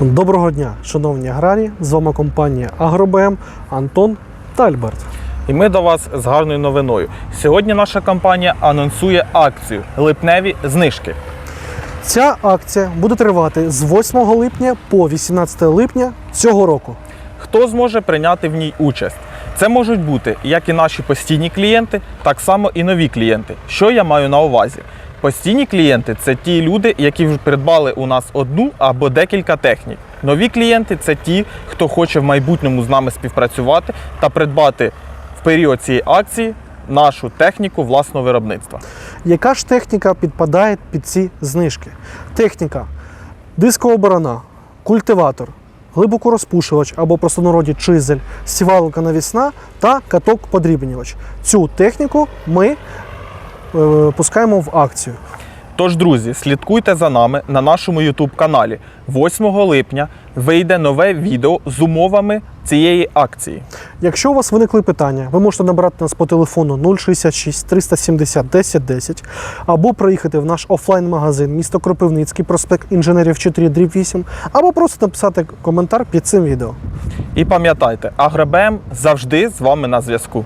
Доброго дня, шановні аграрії! З вами компанія Агробем Антон та Альберт. І ми до вас з гарною новиною. Сьогодні наша компанія анонсує акцію липневі знижки. Ця акція буде тривати з 8 липня по 18 липня цього року. Хто зможе прийняти в ній участь? Це можуть бути як і наші постійні клієнти, так само і нові клієнти. Що я маю на увазі? Постійні клієнти це ті люди, які вже придбали у нас одну або декілька технік. Нові клієнти це ті, хто хоче в майбутньому з нами співпрацювати та придбати в період цієї акції нашу техніку власного виробництва. Яка ж техніка підпадає під ці знижки? Техніка дискова борона, культиватор, глибокорозпушувач або простонароді чизель, сівалка навісна та каток подрібнювач. Цю техніку ми пускаємо в акцію. Тож, друзі, слідкуйте за нами на нашому YouTube каналі. 8 липня вийде нове відео з умовами цієї акції. Якщо у вас виникли питання, ви можете набрати нас по телефону 066 370 10 10 або приїхати в наш офлайн-магазин місто Кропивницький, проспект інженерів 4 дріб 8, або просто написати коментар під цим відео. І пам'ятайте, Агробем завжди з вами на зв'язку.